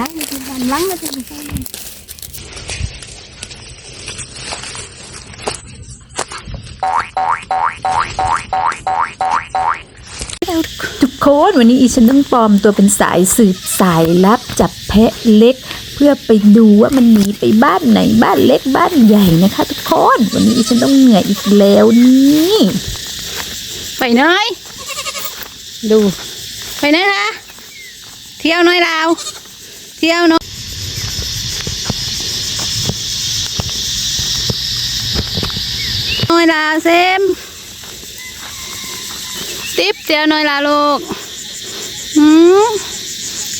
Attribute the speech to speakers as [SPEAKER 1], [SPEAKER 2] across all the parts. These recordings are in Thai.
[SPEAKER 1] ท้ายที่บ้านหลังแล้วจะไปใช้
[SPEAKER 2] ทุกคนวันนี้อีฉันต้องปลอมตัวเป็นสายสืบสายลับจับแพะเล็ก เพื่อไปดูว่ามันหนีไปบ้านไหนบ้านเล็กบ้านใหญ่นะคะ ทุกคนวันนี้อีฉันต้องเหนื่อยอีกแล้วนี่
[SPEAKER 1] ไปไหนดู ไปไหนคะเที่ยวหน้อยลาว เที่ยวหน้อยหน้อยลาเซมติ๊บเที่ยวน้อยลาลูกหืม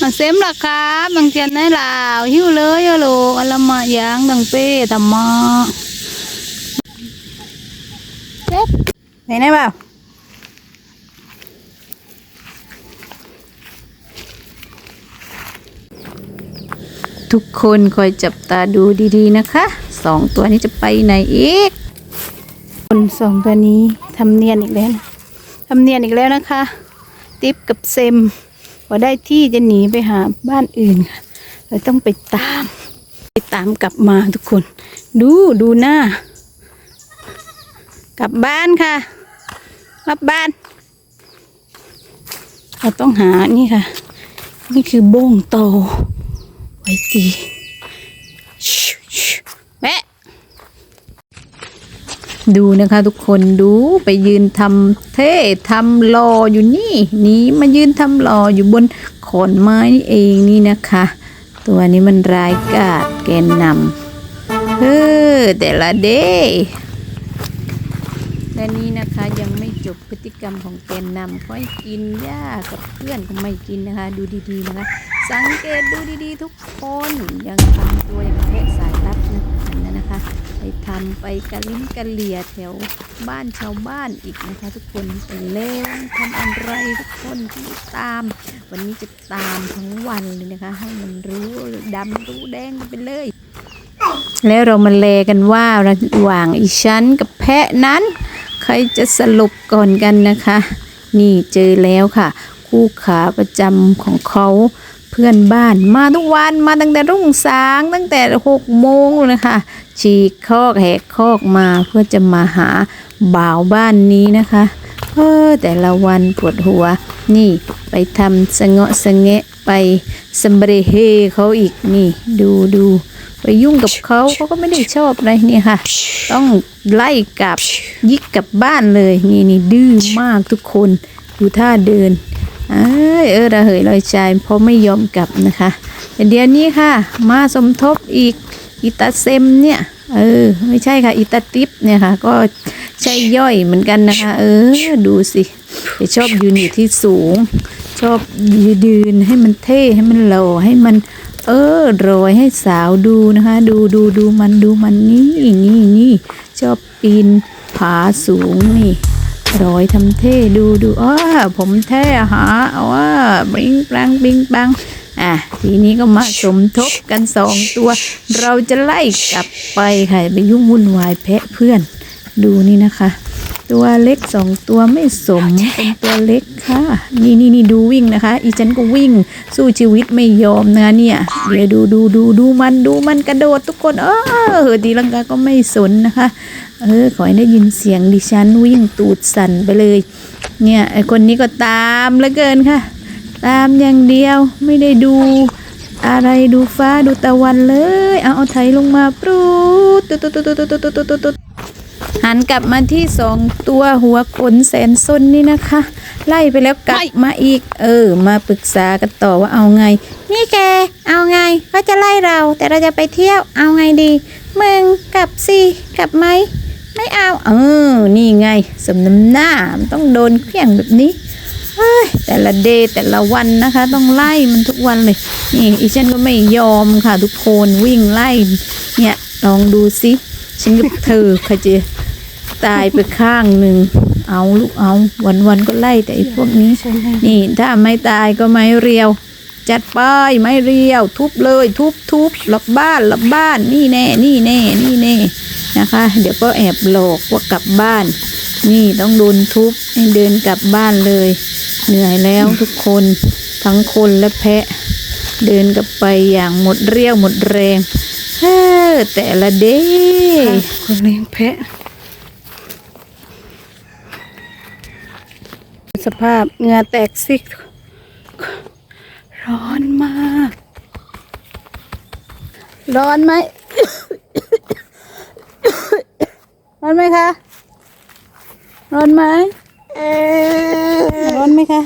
[SPEAKER 1] มาเซมล่ะครับบางเทียนในลาวหิวเลยอะลูกอะละมายางดังเป้ทำมาเซ็บไปไหนเปล่า
[SPEAKER 2] ทุกคนคอยจับตาดูดีๆนะคะสองตัวนี้จะไปไหนอีก
[SPEAKER 1] คนสองตัวนี้ทำเนียนอีกแล้วนะทำเนียนอีกแล้วนะคะ ติ๊บกับเซมพอได้ที่จะหนีไปหาบ้านอื่นค่ะเราต้องไปตามไปตามกลับมาทุกคน ดูดูหน้า กลับบ้านค่ะกลับบ้าน เราต้องหานี่ค่ะ นี่คือโบ้งโต ตีชิแวะ
[SPEAKER 2] ดูนะคะทุกคนดูไปยืนทำเท่ทำรออยู่นี่นี่มายืนทำรออยู่บนขอนไม้นี่เองนี่นะคะ ตัวนี้มันร้ายกาจแกนนำเออแต่ละเด้ และนี่นะคะยังไม่จบพฤติกรรมของแกนนำค่อยกินหญ้ากับเพื่อนก็ไม่กินนะคะ ดูดีๆนะคะ สังเกตดูดีๆ ทุกคนยังทำตัวอย่างแพะสายลับนะนั่นนะคะ ไปทำไปกระลิ้นกระเหลี่ยแถวบ้านชาวบ้านอีกนะคะ ทุกคนไปเล่นทำอะไรทุกคนที่ตาม วันนี้จะตามทั้งวันเลยนะคะ ให้มันรู้ดำรู้แดงกันไปเลยแล้วเรามาเลกันว่าระหว่างอีฉันกับแพะนั้น ใครจะสรุปก่อนกันนะคะ นี่เจอแล้วค่ะ คู่ขาประจำของเขาเพื่อนบ้านมาทุกวันมาตั้งแต่รุ่งสางตั้งแต่หกโมงเลยนะคะ ฉีกคอกแหกคอกมาเพื่อจะมาหาบ่าวบ้านนี้นะคะเออแต่ละวันปวดหัว นี่ไปทำสะเงาะสะแงะไปสมเบรเฮเขาอีกนี่ ดูดู ไปยุ่งกับเขาเขาก็ไม่ได้ชอบอะไรเนี่ยค่ะ ต้องไล่กลับยิกกลับบ้านเลย นี่นี่ดื้อมากทุกคนดูท่าเดินเอยเออระเหยลอยใจเพราะไม่ยอมกลับนะคะแต่เดี๋ยวนี้ค่ะ มาสมทบอีกอิตาเซมเนี่ยเออไม่ใช่ค่ะอิตาติปเนี่ยค่ะ ก็ใช่ย่อยเหมือนกันนะคะ เออ ดูสิแต่ชอบยืนอยู่ที่สูง ชอบยืนให้มันเท่ให้มันหล่อให้มัน เออโรยให้สาวดูนะคะ ดูดูดูมันดูมันนี่นี่นี่ชอบปีนผาสูงนี่รอยทำเท่ดูดูอ้าผมเท่หาเอาว่าบิงปรังบิงปังอะทีนี้ก็มาสมทบกันสองตัว เราจะไล่กลับไปค่ะไปยุ่งวุ่นวายแพะเพื่อนดูนี่นะคะ ตัวเล็กสองตัวไม่สมเป็นตัวเล็กค่ะ นี่นี่นี่ดูวิ่งนะคะ อีฉันก็วิ่งสู้ชีวิตไม่ยอมนะเนี่ย เดี๋ยวดูดูดูดูมันดูมันกระโดดทุกคน เออเดีลังกาก็ไม่สนนะคะ เออขอให้ได้ยินเสียงดิฉันวิ่งตูดสั่นไปเลย เนี่ยไอคนนี้ก็ตามเหลือเกินค่ะ ตามอย่างเดียวไม่ได้ดูอะไรดูฟ้าดูตะวันเลย เอาเอาไถลงมาปรูดตุ๊ดตุ๊ดตุ๊ดตุ๊ดตุ๊ดตุ๊ดตุ๊ด หันกลับมาที่สองตัวหัวขนแสนซนนี่นะคะ ไล่ไปแล้วกลับมาอีก เออ มาปรึกษากันต่อว่าเอาไง นี่แก เอาไงเขาจะไล่เรา แต่เราจะไปเที่ยวเอาไงดีมึงกลับสิกลับไหมไม่เอา เออ นี่ไงสมน้ำหน้ามันต้องโดนเครื่องแบบนี้เฮ้ยแต่ละเดย์แต่ละวันนะคะ ต้องไล่มันทุกวันเลย นี่อีฉันก็ไม่ยอมค่ะ ทุกคนวิ่งไล่ เนี่ยลองดูสิฉันกับเธอใครจะ ตายไปข้างหนึ่งเอาลูกเอาวันวันๆก็ไล่แต่ไอ้พวกนี้ นี่ถ้าไม่ตายก็ไม้เรียว จัดไปไม้เรียว ทุบเลยทุบทุบหลับบ้านหลับบ้านนี่แน่นี่แน่นี่แน่นะคะ เดี๋ยวก็แอบหลอกว่ากลับบ้าน นี่ต้องโดนทุบให้เดินกลับบ้านเลย เหนื่อยแล้วทุกคนทั้งคนและแพะ เดินกลับไปอย่างหมดเรี่ยวหมดแรงเฮ้อแต่ละเด้
[SPEAKER 1] คนเลี้ยงแพะ สภาพเหงื่อแตกซิก ร้อนมาก ร้อนไหมร้อนไหมคะ ร้อนไหมร้อนไหมคะ